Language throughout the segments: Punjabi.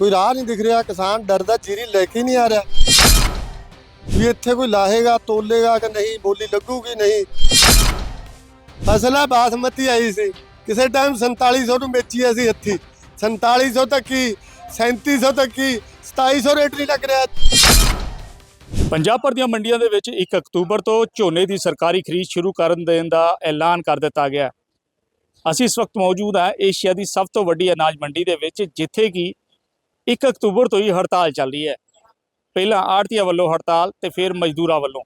ਕੋਈ ਰਾਹ ਨਹੀਂ ਦਿਖ ਰਿਹਾ, ਕਿਸਾਨ ਡਰਦਾ ਜੀਰੀ ਲੈ ਕੇ ਨਹੀਂ ਆ ਰਿਹਾ। ਵੀ ਇੱਥੇ ਕੋਈ ਲਾਹੇਗਾ, ਤੋਲੇਗਾ ਕਿ ਨਹੀਂ, ਬੋਲੀ ਲੱਗੂਗੀ ਨਹੀਂ। ਫਸਲ ਆ, ਬਾਸਮਤੀ ਆਈ ਸੀ। ਕਿਸੇ ਟਾਈਮ 4700 ਨੂੰ ਵੇਚੀ ਅਸੀਂ ਹੱਥੀ 4700 ਤੱਕ ਕੀ 3700 ਤੱਕ ਕੀ 2700 ਰੇਟ ਨਹੀਂ ਲੱਗ ਰਿਹਾ। ਪੰਜਾਬ ਭਰ ਦੀਆਂ ਮੰਡੀਆਂ ਦੇ ਵਿੱਚ 1 ਅਕਤੂਬਰ ਤੋਂ ਝੋਨੇ ਦੀ ਸਰਕਾਰੀ ਖਰੀਦ ਸ਼ੁਰੂ ਕਰਨ ਦੇਣ ਦਾ ਐਲਾਨ ਕਰ ਦਿੱਤਾ ਗਿਆ। ਅਸੀਂ ਇਸ ਵਕਤ ਮੌਜੂਦ ਹਾਂ ਏਸ਼ੀਆ ਦੀ ਸਭ ਤੋਂ ਵੱਡੀ ਅਨਾਜ ਮੰਡੀ ਦੇ ਵਿੱਚ, ਜਿੱਥੇ ਕਿ 1 ਅਕਤੂਬਰ ਤੋਂ ਹੀ ਹੜਤਾਲ ਚੱਲ ਰਹੀ ਹੈ। ਪਹਿਲਾਂ ਆੜਤੀਆਂ ਵੱਲੋਂ ਹੜਤਾਲ ਤੇ ਫਿਰ ਮਜ਼ਦੂਰਾਂ ਵੱਲੋਂ।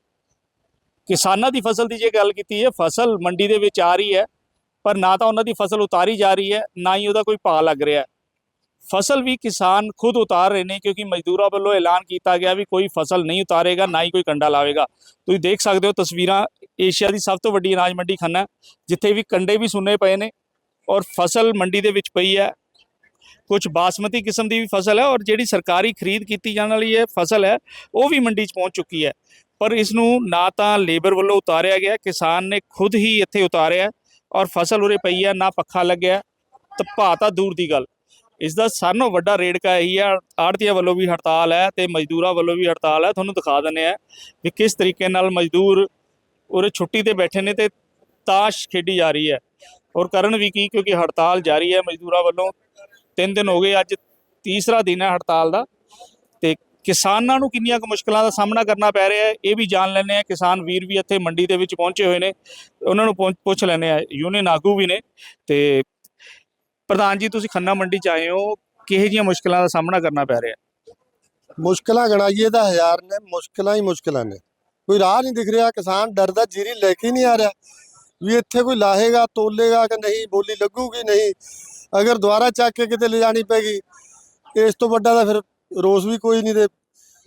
ਕਿਸਾਨਾਂ ਦੀ ਫਸਲ ਦੀ ਜੇ ਗੱਲ ਕੀਤੀ ਹੈ, ਫਸਲ ਮੰਡੀ ਦੇ ਵਿੱਚ ਆ ਰਹੀ ਹੈ, ਪਰ ਨਾ ਤਾਂ ਉਹਨਾਂ ਦੀ ਫਸਲ ਉਤਾਰੀ ਜਾ ਰਹੀ ਹੈ, ਨਾ ਹੀ ਉਹਦਾ ਕੋਈ ਭਾਅ ਲੱਗ ਰਿਹਾ। ਫਸਲ ਵੀ ਕਿਸਾਨ ਖੁਦ ਉਤਾਰ ਰਹੇ ਨੇ, ਕਿਉਂਕਿ ਮਜ਼ਦੂਰਾਂ ਵੱਲੋਂ ਐਲਾਨ ਕੀਤਾ ਗਿਆ ਵੀ ਕੋਈ ਫਸਲ ਨਹੀਂ ਉਤਾਰੇਗਾ, ਨਾ ਹੀ ਕੋਈ ਕੰਡਾ ਲਾਵੇਗਾ। ਤੁਸੀਂ ਦੇਖ ਸਕਦੇ ਹੋ ਤਸਵੀਰਾਂ ਏਸ਼ੀਆ ਦੀ ਸਭ ਤੋਂ ਵੱਡੀ ਅਨਾਜ ਮੰਡੀ ਖੰਨਾ, ਜਿੱਥੇ ਵੀ ਕੰਡੇ ਵੀ ਸੁੰਨੇ ਪਏ ਨੇ ਔਰ ਫਸਲ ਮੰਡੀ ਦੇ ਵਿੱਚ ਪਈ ਹੈ। ਕੁਝ ਬਾਸਮਤੀ ਕਿਸਮ ਦੀ ਵੀ ਫਸਲ ਹੈ ਔਰ ਜਿਹੜੀ ਸਰਕਾਰੀ ਖਰੀਦ ਕੀਤੀ ਜਾਣ ਵਾਲੀ ਹੈ ਫਸਲ ਹੈ, ਉਹ ਵੀ ਮੰਡੀ 'ਚ ਪਹੁੰਚ ਚੁੱਕੀ ਹੈ। ਪਰ ਇਸ ਨੂੰ ਨਾ ਤਾਂ ਲੇਬਰ ਵੱਲੋਂ ਉਤਾਰਿਆ ਗਿਆ, ਕਿਸਾਨ ਨੇ ਖੁਦ ਹੀ ਇੱਥੇ ਉਤਾਰਿਆ ਔਰ ਫਸਲ ਉਰੇ ਪਈ ਹੈ, ਨਾ ਪੱਖਾ ਲੱਗਿਆ, ਤਾਂ ਭਾਅ ਤਾਂ ਦੂਰ ਦੀ ਗੱਲ। ਇਸ ਦਾ ਸਾਰਿਆਂ ਨਾਲੋਂ ਵੱਡਾ ਰੇੜਕਾ ਇਹੀ ਆ ਆੜਤੀਆਂ ਵੱਲੋਂ ਵੀ ਹੜਤਾਲ ਹੈ ਤੇ ਮਜ਼ਦੂਰਾਂ ਵੱਲੋਂ ਵੀ ਹੜਤਾਲ ਹੈ, ਤੁਹਾਨੂੰ ਦਿਖਾ ਦਿੰਦੇ ਆ ਵੀ ਕਿਸ ਤਰੀਕੇ ਨਾਲ ਮਜ਼ਦੂਰ ਉਰੇ ਛੁੱਟੀ ਤੇ ਬੈਠੇ ਨੇ ਤੇ ਤਾਸ਼ ਖੇਡੀ ਜਾ ਰਹੀ ਹੈ। ਔਰ ਕਰਨ ਵੀ ਕੀ, ਕਿਉਂਕਿ ਹੜਤਾਲ ਜਾਰੀ ਹੈ ਮਜ਼ਦੂਰਾਂ ਵੱਲੋਂ ਤਿੰਨ ਦਿਨ ਹੋ ਗਏ ਅੱਜ ਤੀਸਰਾ ਦਿਨ ਹੈ ਹੜਤਾਲ ਦਾ ਤੇ ਕਿਸਾਨਾਂ ਨੂੰ ਕਿੰਨੀਆਂ ਕੁ ਮੁਸ਼ਕਲਾਂ ਦਾ ਸਾਹਮਣਾ ਕਰਨਾ ਪੈ ਰਿਹਾ ਹੈ, ਇਹ ਵੀ ਜਾਣ ਲੈਂਦੇ ਆ ਕਿਸਾਨ ਵੀਰ ਵੀ ਇੱਥੇ ਮੰਡੀ ਦੇ ਵਿੱਚ ਪਹੁੰਚੇ ਹੋਏ ਨੇ, ਉਹਨਾਂ ਨੂੰ ਪੁੱਛ- ਪੁੱਛ ਆ ਯੂਨੀਅਨ ਆਗੂ ਵੀ ਨੇ ਤੇ ਪ੍ਰਧਾਨ ਜੀ, ਤੁਸੀਂ ਖੰਨਾ ਮੰਡੀ ਚ ਆਏ ਹੋ, ਕਿਹੋ ਜਿਹੀਆਂ ਮੁਸ਼ਕਲਾਂ ਦਾ ਸਾਹਮਣਾ ਕਰਨਾ ਪੈ ਰਿਹਾ? ਮੁਸ਼ਕਲਾਂ ਗਣਾਈਏ ਤਾਂ ਹਜ਼ਾਰ ਨੇ, ਮੁਸ਼ਕਲਾਂ ਹੀ ਮੁਸ਼ਕਲਾਂ ਨੇ। ਕੋਈ ਰਾਹ ਨਹੀਂ ਦਿਖ ਰਿਹਾ, ਕਿਸਾਨ ਡਰਦਾ ਜੀਰੀ ਲੈ ਕੇ ਨਹੀਂ ਆ ਰਿਹਾ। ਵੀ ਇੱਥੇ ਕੋਈ ਲਾਹੇਗਾ, ਤੋਲੇਗਾ ਕਿ ਨਹੀਂ, ਬੋਲੀ ਲੱਗੂਗੀ ਨਹੀਂ ਅਗਰ ਦੁਬਾਰਾ ਚੱਕ ਕੇ ਕਿਤੇ ਲਿਜਾਣੀ ਪੈਗੀ, ਇਸ ਤੋਂ ਵੱਡਾ ਤਾਂ ਫਿਰ ਰੋਸ ਵੀ ਕੋਈ ਨਹੀਂ ਤੇ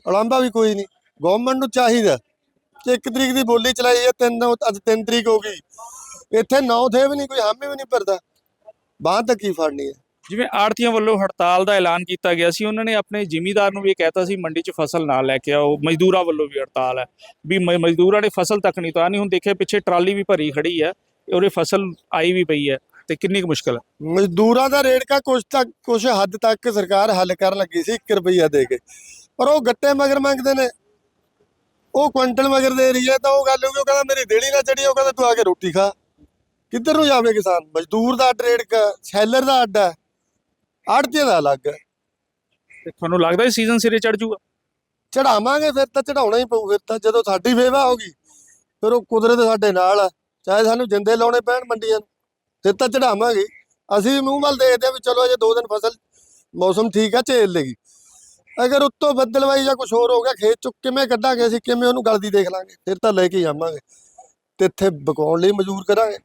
ਉਲਾਂਭਾ ਵੀ ਕੋਈ ਨਹੀਂ। ਗਵਰਨਮੈਂਟ ਨੂੰ ਚਾਹੀਦਾ ਕਿ ਇੱਕ ਤਰੀਕ ਦੀ ਬੋਲੀ ਚਲਾਈ ਹੈ ਤਿੰਨ ਅੱਜ 3 ਤਰੀਕ ਹੋ ਗਈ। ਇੱਥੇ ਨੌ ਥੇ ਵੀ ਨਹੀਂ, ਕੋਈ ਹਾਮੀ ਵੀ ਨਹੀਂ ਭਰਦਾ। ਬਾਂਹ ਤੱਕ ਕੀ ਫੜਨੀ ਹੈ। ਜਿਵੇਂ ਆੜਤੀਆਂ ਵੱਲੋਂ ਹੜਤਾਲ ਦਾ ਐਲਾਨ ਕੀਤਾ ਗਿਆ ਸੀ, ਉਹਨਾਂ ਨੇ ਆਪਣੇ ਜ਼ਿਮੀਦਾਰ ਨੂੰ ਵੀ ਇਹ ਕਹਿਤਾ ਸੀ, ਮੰਡੀ 'ਚ ਫਸਲ ਨਾ ਲੈ ਕੇ ਆਓ। ਮਜ਼ਦੂਰਾਂ ਵੱਲੋਂ ਵੀ ਹੜਤਾਲ ਹੈ। ਵੀ ਮਜ਼ਦੂਰਾਂ ਨੇ ਫਸਲ ਤੱਕ ਨਹੀਂ, ਤਾਂ ਨਹੀਂ ਹੁਣ ਦੇਖਿਆ, ਪਿੱਛੇ ਟਰਾਲੀ ਵੀ ਭਰੀ ਖੜੀ ਹੈ, ਉਹਦੇ ਫਸਲ ਆਈ ਵੀ ਪਈ ਹੈ। ਤੇ ਕਿੰਨੀ ਕੁ ਮੁਸ਼ਕਲ ਹੈ ਮਜ਼ਦੂਰਾਂ ਦਾ ਰੇਟ ਕਾ ਕੁਛ ਤੱਕ ਕੁਛ ਹੱਦ ਤੱਕ ਸਰਕਾਰ ਹੱਲ ਕਰਨ ਲੱਗੀ ਸੀ 1 ਰੁਪਈਆ ਦੇ ਕੇ। ਪਰ ਉਹ ਗੱਟੇ ਮਗਰ ਮੰਗਦੇ ਨੇ। ਉਹ ਕੁਇੰਟਲ ਮਗਰ ਦੇ ਰਹੀ ਹੈ ਤਾਂ ਉਹ ਗੱਲ ਹੋ ਗਈ ਉਹ ਕਹਿੰਦਾ ਮੇਰੀ ਦੇੜੀ ਨਾ ਚੜੀ ਉਹ ਕਹਿੰਦਾ ਤੂੰ ਆ ਕੇ ਰੋਟੀ ਖਾ। ਕਿੱਧਰ ਨੂੰ ਜਾਵੇ ਕਿਸਾਨ? ਮਜ਼ਦੂਰ ਦਾ ਅੱਡ ਰੇਟ ਕਾ ਸੈਲਰ ਦਾ ਅੱਡ ਹੈ। ਆੜਤੀ ਦਾ ਅਲੱਗ ਹੈ। ਤੇ ਤੁਹਾਨੂੰ ਲੱਗਦਾ ਇਹ ਸੀਜ਼ਨ ਸਿਰੇ ਚੜ ਜੂਗਾ? ਚੜਾਵਾਂਗੇ ਫਿਰ ਤਾਂ ਚੜਾਉਣਾ ਹੀ ਪਊ ਫਿਰ ਤਾਂ ਜਦੋਂ ਸਾਡੀ ਫੇਵਾ ਹੋਗੀ ਫਿਰ ਉਹ ਕੁਦਰਤ ਸਾਡੇ ਨਾਲ ਆ। ਚਾਹੇ ਸਾਨੂੰ ਜਿੰਦੇ ਲਾਉਣੇ ਪੈਣ ਮੰਡੀਆਂ ਨੂੰ। ਫਿਰ ਤਾਂ ਚੜਾਵਾਂਗੇ। ਅਸੀਂ ਮੂੰਹ ਵੱਲ ਦੇਖਦੇ ਆ ਵੀ ਚਲੋ ਅਜੇ ਦੋ ਦਿਨ ਫਸਲ ਮੌਸਮ ਠੀਕ ਆ ਝੇਲ ਲੇਗੀ। ਅਗਰ ਉੱਤੋਂ ਬੱਦਲਵਾਈ ਜਾਂ ਕੁਝ ਹੋਰ ਹੋ ਗਿਆ ਖੇਤ ਚੁੱਕ ਕਿਵੇਂ ਕੱਢਾਂਗੇ ਅਸੀਂ ਕਿਵੇਂ ਉਹਨੂੰ ਗਲਦੀ ਦੇਖ ਲਾਂਗੇ। ਫਿਰ ਤਾਂ ਲੈ ਕੇ ਜਾਵਾਂਗੇ ਤੇ ਇੱਥੇ ਬਕਾਉਣ ਲਈ ਮਜ਼ਦੂਰ ਕਰਾਂਗੇ।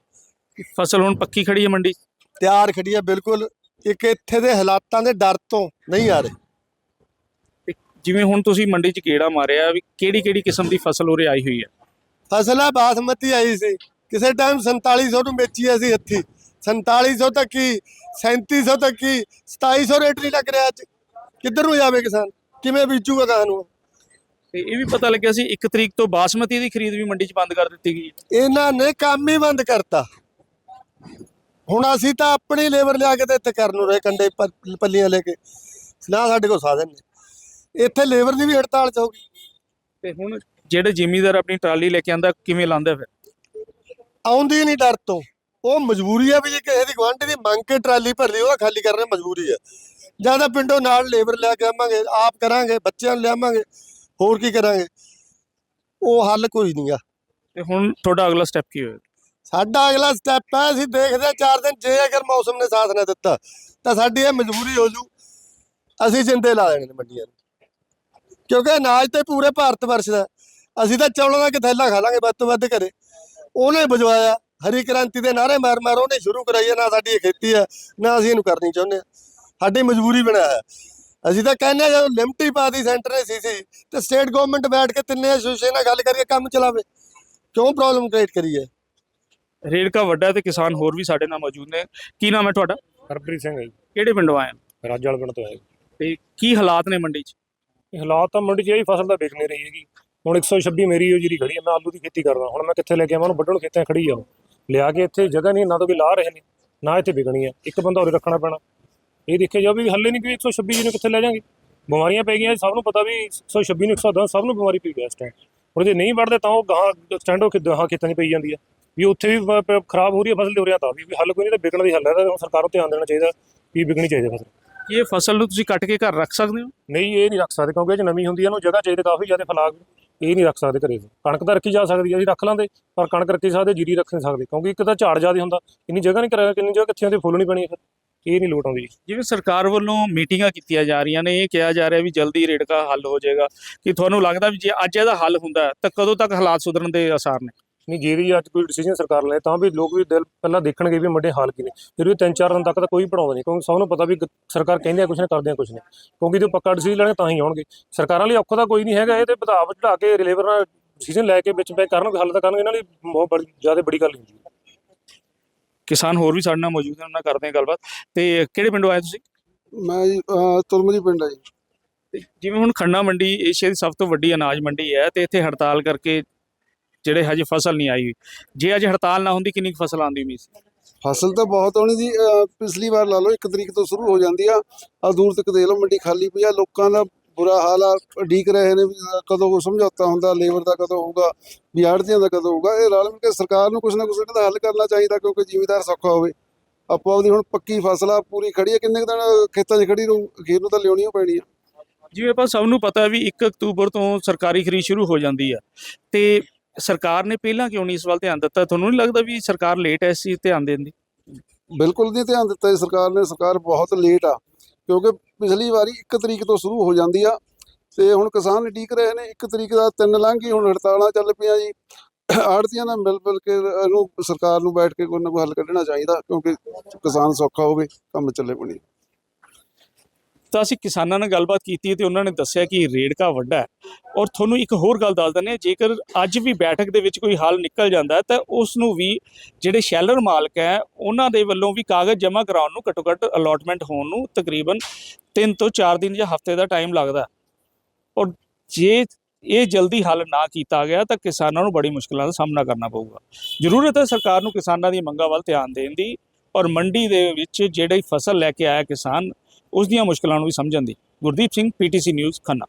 ਫਸਲ ਹੁਣ ਪੱਕੀ ਖੜੀ ਹੈ ਮੰਡੀ। ਤਿਆਰ ਖੜੀ ਆ ਬਿਲਕੁਲ। ਇੱਕ ਇੱਥੇ ਦੇ ਹਾਲਾਤਾਂ ਦੇ ਡਰ ਤੋਂ ਨਹੀਂ ਆ ਰਹੇ। ਤੇ ਜਿਵੇਂ ਹੁਣ ਤੁਸੀਂ ਮੰਡੀ 'ਚ ਗੇੜਾ ਮਾਰਿਆ ਵੀ ਕਿਹੜੀ ਕਿਹੜੀ ਕਿਸਮ ਦੀ ਫਸਲ ਉਰੇ ਆਈ ਹੋਈ ਹੈ ਫਸਲ ਆ ਬਾਸਮਤੀ ਆਈ ਸੀ। ਕਿਸੇ ਟਾਈਮ 4700 ਨੂੰ ਵੇਚੀ ਅਸੀਂ ਹੱਥੀ 4700 ਤੱਕ ਕੀ? 3700 ਤੱਕ ਕੀ? 2700 ਰੇਟ ਨਹੀਂ ਲੱਗ ਰਿਹਾ ਅੱਜ। ਕਿੱਧਰ ਨੂੰ ਜਾਵੇ ਕਿਸਾਨ? ਕਿਵੇਂ ਬੀਜੂਗਾ ਗਾਂ ਨੂੰ ਤੇ ਇਹ ਵੀ ਪਤਾ ਲੱਗਿਆ ਸੀ 1 ਤਰੀਕ ਤੋਂ ਬਾਸਮਤੀ ਦੀ ਖਰੀਦ ਵੀ ਮੰਡੀ 'ਚ ਬੰਦ ਕਰ ਦਿੱਤੀ ਗਈ। ਹੈ ਇਹਨਾਂ ਨੇ ਕੰਮ ਹੀ ਬੰਦ ਕਰਤਾ। ਹੁਣ ਅਸੀਂ ਤਾਂ ਆਪਣੀ ਲੇਬਰ ਲਿਆ ਕੇ ਤੇ ਇੱਥੇ ਕਰਨ ਨੂੰ ਰਹੇ ਕੰਡੇ ਪੱਲੀਆਂ ਲੈ ਕੇ। ਨਾ ਸਾਡੇ ਕੋਲ ਸਾਧਨ ਨੇ ਇੱਥੇ ਲੇਬਰ ਦੀ ਵੀ ਹੜਤਾਲ ਚ ਹੋ ਗਈ। ਤੇ ਹੁਣ ਜਿਹੜੇ ਜ਼ਿਮੀਦਾਰ ਆਪਣੀ ਟਰਾਲੀ ਲੈ ਕੇ ਆਂਦਾ ਕਿਵੇਂ ਲਾਂਦਾ ਫਿਰ? ਆਉਂਦੀ ਨਹੀਂ ਡਰ ਤੋਂ। ਉਹ ਮਜਬੂਰੀ ਆ ਵੀ ਜੇ ਕਿਸੇ ਦੀ ਗੁਆਂਢੀ ਦੀ ਮੰਗ ਕੇ ਟਰਾਲੀ ਭਰ ਲਈ ਉਹਦਾ ਖਾਲੀ ਕਰਨਾ ਮਜਬੂਰੀ ਆ। ਜ਼ਿਆਦਾ ਪਿੰਡੋਂ ਨਾਲ ਲੇਬਰ ਲਿਆ ਕੇ ਆਵਾਂਗੇ ਆਪ ਕਰਾਂਗੇ ਬੱਚਿਆਂ ਨੂੰ ਲਿਆਵਾਂਗੇ ਹੋਰ ਕੀ ਕਰਾਂਗੇ। ਉਹ ਹੱਲ ਕੋਈ ਨਹੀਂਗਾ ਤੇ ਹੁਣ ਤੁਹਾਡਾ ਅਗਲਾ ਸਟੈਪ ਕੀ ਹੋਏਗਾ ਸਾਡਾ ਅਗਲਾ ਸਟੈਪ ਹੈ ਅਸੀਂ ਦੇਖਦੇ ਹਾਂ ਚਾਰ ਦਿਨ ਜੇ ਅਗਰ ਮੌਸਮ ਨੇ ਸਾਥ ਨਾ ਦਿੱਤਾ ਤਾਂ ਸਾਡੀ ਇਹ ਮਜਬੂਰੀ ਹੋ ਜੂ। ਅਸੀਂ ਜਿੰਦੇ ਲਾ ਦੇਣੇ ਨੇ ਮੰਡੀਆਂ ਨੂੰ। ਕਿਉਂਕਿ ਅਨਾਜ ਤੇ ਪੂਰੇ ਭਾਰਤ ਵਰਸ਼ ਦਾ ਅਸੀਂ ਤਾਂ ਚੌਲਾਂ ਦਾ ਇੱਕ ਥੈਲਾ ਖਾ ਲਾਂਗੇ ਵੱਧ ਤੋਂ ਵੱਧ ਘਰੇ। ਉਹਨੇ ਬਜਵਾਇਆ ਹਰੀ ਕ੍ਰਾਂਤੀ ਦੇ ਨਾਰੇ ਮਾਰ ਮਾਰ ਉਹਨੇ ਸ਼ੁਰੂ ਕਰਾਈ ਹੈ ਨਾ ਸਾਡੀ ਇਹ ਖੇਤੀ ਹੈ ਨਾ ਅਸੀਂ ਇਹਨੂੰ ਕਰਨੀ ਚਾਹੁੰਦੇ ਹਾਂ। ਸਾਡੀ ਮਜਬੂਰੀ ਬਣਾਇਆ ਹੈ ਅਸੀਂ ਤਾਂ ਕਹਿੰਦੇ ਜਦੋਂ ਲਿਮਟ ਹੀ ਪਾਦੀ ਸੈਂਟਰ ਨੇ ਸੀਸੀ ਤੇ ਸਟੇਟ ਗਵਰਨਮੈਂਟ ਬੈਠ ਕੇ ਤਿੰਨੇ ਐਸੋਸੀਏਸ਼ਨ ਨਾਲ ਗੱਲ ਕਰਕੇ ਕੰਮ ਚਲਾਵੇ। ਕਿਉਂ ਪ੍ਰੋਬਲਮ ਕ੍ਰੀਏਟ ਕਰੀਏ ਰੇੜਕਾ ਵੱਡਾ ਤੇ ਕਿਸਾਨ ਹੋਰ ਵੀ ਸਾਡੇ ਨਾਲ ਮੌਜੂਦ ਨੇ। ਕੀ ਨਾਮ ਹੈ ਤੁਹਾਡਾ? ਹਰਪ੍ਰੀਤ ਸਿੰਘ ਹੈ ਜੀ। ਕਿਹੜੇ ਪਿੰਡੋਂ ਆਏ ਹੋ? ਪਿੰਡ ਤੋਂ ਜੀ। ਤੇ ਕੀ ਹਾਲਾਤ ਨੇ ਮੰਡੀ 'ਚ? ਇਹ ਹਾਲਾਤ ਤਾਂ ਮੰਡੀ 'ਚ ਇਹੀ ਫਸਲ ਤਾਂ ਵਿਕ ਨਹੀਂ ਰਹੀ ਹੈਗੀ। ਹੁਣ 126 ਮੇਰੀ ਉਹ ਜਿਹੜੀ ਖੜੀ ਹੈ ਮੈਂ ਆਲੂ ਦੀ ਖੇਤੀ ਕਰਦਾ ਹੁਣ ਮੈਂ ਕਿੱਥੇ ਲੈ ਕੇ ਆਵਾਂ ਉਹਨੂੰ ਵੱਢਣ ਖੇਤਾਂ ਖੜੀ ਆ ਉਹ। ਲਿਆ ਕੇ ਇੱਥੇ ਜਗ੍ਹਾ ਨਹੀਂ ਨਾ ਤਾਂ ਕੋਈ ਲਾ ਰਹੇ ਨੇ ਨਾ ਇੱਥੇ ਵਿਕਣੀ ਹੈ ਇੱਕ ਬੰਦਾ ਉਰੇ ਰੱਖਣਾ ਪੈਣਾ। ਇਹ ਦੇਖਿਆ ਜਾਵੇ ਵੀ ਹੱਲੇ ਨਹੀਂ ਕਿ 126 ਜੀ ਨੂੰ ਕਿੱਥੇ ਲੈ ਜਾਾਂਗੇ। ਬਿਮਾਰੀਆਂ ਪੈ ਗਈਆਂ ਸਭ ਨੂੰ ਪਤਾ ਵੀ 126 ਨੂੰ 110 ਸਭ ਨੂੰ ਬਿਮਾਰੀ ਪਈ ਗਿਆ ਇਸ ਟਾਈਮ ਹੁਣ ਜੇ ਨਹੀਂ ਵੜਦੇ ਤਾਂ ਉਹ ਗਾਹਾਂ ਸਟੈਂਡ ਹੋ ਕੇ ਗਾਹਾਂ ਖੇਤਾਂ 'ਚ ਪਈ ਜਾਂਦੀ ਆ। ਵੀ ਉੱਥੇ ਵੀ ਖਰਾਬ ਹੋ ਰਹੀ ਹੈ ਫਸਲ ਹੋ ਰਿਹਾ ਤਾਂ ਵੀ ਹੱਲ ਕੋਈ ਨਹੀਂ ਤਾਂ ਵਿਕਣ ਦੀ ਹੱਲ ਹੈ ਤਾਂ ਸਰਕਾਰ ਨੂੰ ਧਿਆਨ ਦੇਣਾ ਚਾਹੀਦਾ ਵੀ ਵਿਕਣੀ ਚਾਹੀਦੀ ਫਸਲ। ਇਹ ਫਸਲ ਨੂੰ ਤੁਸੀਂ ਕੱਟ ਕੇ ਘਰ ਰੱਖ ਸਕਦੇ ਹੋ? ਨਹੀਂ ਇਹ ਨਹੀਂ ਰੱਖ ਸਕਦੇ ਕਿਉਂਕਿ ਇਹ ਨਵੀਂ ਹੁੰਦੀ ਹੈ ਇਹਨੂੰ ਜਗ੍ਹਾ ਚਾਹੀਦੀ ਕਾਫੀ ਜ਼ਿਆਦਾ ਫਲਾਗ ਇਹ ਨਹੀਂ ਰੱਖ ਸਕਦੇ ਘਰੇ ਕਣਕ ਤਾਂ ਰੱਖੀ ਜਾ ਸਕਦੀ ਹੈ ਅਸੀਂ ਰੱਖ ਲਾਂਦੇ ਪਰ ਕਣਕ ਰੱਖੀ ਸਕਦੇ, ਜੀਰੀ ਰੱਖ ਨਹੀਂ ਸਕਦੇ, ਕਿਉਂਕਿ ਇੱਕ ਤਾਂ ਝਾੜ ਜ਼ਿਆਦਾ ਹੁੰਦਾ, ਇੰਨੀ ਜਗ੍ਹਾ ਨਹੀਂ ਕਰਿਆ, ਕਿੰਨੀ ਜਗ੍ਹਾ ਕਿੱਥੇ ਹੁੰਦੀ ਫੁੱਲ ਨਹੀਂ ਬਣੀ ਫਿਰ। ਇਹ ਨਹੀਂ ਲੋਟ ਆਉਂਦੀ। ਜਿਵੇਂ ਸਰਕਾਰ ਵੱਲੋਂ ਮੀਟਿੰਗਾਂ ਕੀਤੀਆਂ ਜਾ ਰਹੀਆਂ ਨੇ, ਇਹ ਕਿਹਾ ਜਾ ਰਿਹਾ ਵੀ ਜਲਦੀ ਰੇੜਕਾ ਹੱਲ ਹੋ ਜਾਏਗਾ, ਕਿ ਤੁਹਾਨੂੰ ਲੱਗਦਾ ਵੀ ਜੇ ਅੱਜ ਇਹਦਾ ਹੱਲ ਹੁੰਦਾ, ਤਾਂ ਕਦੋਂ ਤੱਕ ਹਾਲਾਤ ਸੁਧਰਨ ਦੇ ਆਸਾਰ ਨੇ? ਨਹੀਂ ਜੇ ਵੀ ਅੱਜ ਕੋਈ ਡਿਸੀਜਨ ਸਰਕਾਰ ਲੈ ਤਾਂ ਵੀ ਲੋਕ ਵੀ ਦਿਲ ਪਹਿਲਾਂ ਦੇਖਣਗੇ ਵੀ ਮੰਡੇ ਹਾਲ ਕੀ ਨੇ। ਫਿਰ ਵੀ ਤਿੰਨ ਚਾਰ ਦਿਨ ਤੱਕ ਤਾਂ ਕੋਈ ਪੜਾਉਂਦਾ ਨਹੀਂ ਕਿਉਂਕਿ ਸਭ ਨੂੰ ਪਤਾ ਵੀ ਸਰਕਾਰ ਕਹਿੰਦੇ ਆ ਕੁਛ ਨੇ ਕਰਦੇ ਆ ਕੁਛ ਨੇ ਕਿਉਂਕਿ ਜੇ ਪੱਕਾ ਡਿਸੀਜਨ ਲੈਣੇ ਤਾਂ ਹੀ ਆਉਣਗੇ। ਸਰਕਾਰਾਂ ਲਈ ਔਖਾ ਤਾਂ ਕੋਈ ਨਹੀਂ ਹੈਗਾ ਇਹ ਤੇ ਵਧਾ ਵਧਾ ਕੇ ਰਿਲੇਵਰ ਨਾਲ ਡਿਸੀਜਨ ਲੈ ਕੇ ਵਿੱਚ ਪੈ ਕਰਨਗੇ ਹੱਲ ਤਾਂ ਕਰਨਗੇ ਇਹਨਾਂ ਲਈ ਬਹੁਤ ਬੜੀ ਜ਼ਿਆਦਾ ਬੜੀ ਗੱਲ ਹੁੰਦੀ ਹੈ। ਕਿਸਾਨ ਹੋਰ ਵੀ ਸਾਡੇ ਨਾਲ ਮੌਜੂਦ ਨੇ ਉਹਨਾਂ ਨਾਲ ਕਰਦੇ ਹਾਂ ਗੱਲਬਾਤ। ਤੇ ਕਿਹੜੇ ਪਿੰਡੋਂ ਆਏ ਤੁਸੀਂ? ਮੈਂ ਜੀ ਤੁਲਮਜੀ ਪਿੰਡ ਹੈ ਜੀ। ਤੇ ਜਿਵੇਂ ਹੁਣ ਖੰਨਾ ਮੰਡੀ ਏਸ਼ੀਆ ਦੀ ਸਭ ਤੋਂ ਵੱਡੀ ਅਨਾਜ ਮੰਡੀ ਹੈ ਤੇ ਇੱਥੇ ਹੜਤਾਲ ਕਰਕੇ ਜਿਹੜੇ ਹਜੇ ਫਸਲ ਨਹੀਂ ਆਈ ਜੇ ਅੱਜ ਹੜਤਾਲ ਨਾ ਹੁੰਦੀ ਕਿੰਨੀ ਫਸਲ ਆਉਂਦੀ ਉਮੀਦ? ਸੀ ਫਸਲ ਤਾਂ ਬਹੁਤ ਆਉਣੀ ਜੀ। ਅਹ ਪਿਛਲੀ ਵਾਰ ਲਾ ਲਓ 1 ਤਰੀਕ ਤੋਂ ਸ਼ੁਰੂ ਹੋ ਜਾਂਦੀ ਆ। ਆ ਦੂਰ ਤੱਕ ਦੇਖ ਲਓ ਮੰਡੀ ਖਾਲੀ ਪਈ ਆ। ਲੋਕਾਂ ਦਾ ਬੁਰਾ ਹਾਲ ਆ। ਉਡੀਕ ਰਹੇ ਨੇ ਵੀ ਕਦੋਂ ਕੋਈ ਸਮਝੌਤਾ ਹੁੰਦਾ ਲੇਬਰ ਦਾ ਕਦੋਂ ਹੋਊਗਾ ਵੀ ਆੜ੍ਹਤੀਆਂ ਦਾ ਕਦੋਂ ਹੋਊਗਾ। ਇਹ ਰਲ ਮਿਲ ਕੇ ਸਰਕਾਰ ਨੂੰ ਕੁਛ ਨਾ ਕੁਛ ਇਹਨਾਂ ਦਾ ਹੱਲ ਕਰਨਾ ਚਾਹੀਦਾ ਕਿਉਂਕਿ ਜ਼ਿਮੀਦਾਰ ਸੌਖਾ ਹੋਵੇ। ਆਪੋ ਆਪਦੀ ਹੁਣ ਪੱਕੀ ਫਸਲ ਆ ਪੂਰੀ ਖੜੀ ਆ। ਕਿੰਨੇ ਕੁ ਦਿਨ ਖੇਤਾਂ 'ਚ ਖੜੀ ਰਹੂ? ਅਖੀਰ ਨੂੰ ਤਾਂ ਲਿਆਉਣੀ ਓ ਪੈਣੀ ਆ। ਜਿਵੇਂ ਆਪਾਂ ਸਭ ਨੂੰ ਪਤਾ ਵੀ 1 ਅਕਤੂਬਰ ਤੋਂ ਸਰਕਾਰੀ ਖਰੀਦ ਸ਼ੁਰੂ ਹੋ ਜਾਂਦੀ ਹੈ ਤੇ ਸਰਕਾਰ ਨੇ ਪਹਿਲਾਂ ਕਿਉਂ ਨਹੀਂ ਇਸ ਵੱਲ ਧਿਆਨ ਦਿੱਤਾ? ਤੁਹਾਨੂੰ ਨਹੀਂ ਲੱਗਦਾ ਵੀ ਸਰਕਾਰ ਲੇਟ ਹੈ ਇਸ ਚੀਜ਼ ਧਿਆਨ ਦੇਣ ਦੀ? ਬਿਲਕੁਲ ਨਹੀਂ ਧਿਆਨ ਦਿੱਤਾ ਜੀ ਸਰਕਾਰ ਨੇ, ਸਰਕਾਰ ਬਹੁਤ ਲੇਟ ਆ। ਕਿਉਂਕਿ ਪਿਛਲੀ ਵਾਰੀ 1 ਤਰੀਕ ਤੋਂ ਸ਼ੁਰੂ ਹੋ ਜਾਂਦੀ ਆ ਤੇ ਹੁਣ ਕਿਸਾਨ ਉਡੀਕ ਰਹੇ ਨੇ 1 ਤਰੀਕ ਦਾ ਤਿੰਨ ਲੰਘ ਗਈ, ਹੁਣ ਹੜਤਾਲਾਂ ਚੱਲ ਪਈਆਂ ਜੀ। ਆੜਤੀਆਂ ਨਾਲ ਮਿਲ ਮਿਲ ਕੇ ਇਹਨੂੰ ਸਰਕਾਰ ਨੂੰ ਬੈਠ ਕੇ ਕੋਈ ਨਾ ਕੋਈ ਹੱਲ ਕੱਢਣਾ ਚਾਹੀਦਾ, ਕਿਉਂਕਿ ਕਿਸਾਨ ਸੌਖਾ ਹੋਵੇ, ਕੰਮ ਚੱਲੇ ਬਣੀ ਤਾਂ ਅਸੀਂ ਕਿਸਾਨਾਂ ਨਾਲ ਗੱਲਬਾਤ ਕੀਤੀ ਤੇ ਉਹਨਾਂ ਨੇ ਦੱਸਿਆ ਕਿ ਰੇੜਕਾ ਵੱਡਾ ਹੈ। ਔਰ ਤੁਹਾਨੂੰ ਇੱਕ ਹੋਰ ਗੱਲ ਦੱਸ ਦਿੰਦੇ ਹਾਂ, ਜੇਕਰ ਅੱਜ ਵੀ ਬੈਠਕ ਦੇ ਵਿੱਚ ਕੋਈ ਹੱਲ ਨਿਕਲ ਜਾਂਦਾ ਤਾਂ ਉਸ ਨੂੰ ਵੀ ਜਿਹੜੇ ਸ਼ੈਲਰ ਮਾਲਕ ਹੈ, ਉਹਨਾਂ ਦੇ ਵੱਲੋਂ ਵੀ ਕਾਗਜ਼ ਜਮ੍ਹਾਂ ਕਰਾਉਣ ਨੂੰ ਘੱਟੋ ਘੱਟ ਅਲੋਟਮੈਂਟ ਹੋਣ ਨੂੰ ਤਕਰੀਬਨ 3 ਤੋਂ 4 ਦਿਨ ਜਾਂ ਹਫ਼ਤੇ ਦਾ ਟਾਈਮ ਲੱਗਦਾ ਔਰ ਜੇ ਇਹ ਜਲਦੀ ਹੱਲ ਨਾ ਕੀਤਾ ਗਿਆ, ਤਾਂ ਕਿਸਾਨਾਂ ਨੂੰ ਬੜੀ ਮੁਸ਼ਕਲਾਂ ਦਾ ਸਾਹਮਣਾ ਕਰਨਾ ਪਊਗਾ। ਜ਼ਰੂਰਤ ਹੈ ਸਰਕਾਰ ਨੂੰ ਕਿਸਾਨਾਂ ਦੀਆਂ ਮੰਗਾਂ ਵੱਲ ਧਿਆਨ ਦੇਣ ਦੀ, ਔਰ ਮੰਡੀ ਦੇ ਵਿੱਚ ਜਿਹੜੀ ਫਸਲ ਲੈ ਕੇ ਆਇਆ ਕਿਸਾਨ ਉਸ ਦੀਆਂ ਮੁਸ਼ਕਲਾਂ ਨੂੰ ਵੀ ਸਮਝਣ ਦੀ। Gurdeep Singh PTC news Khanna.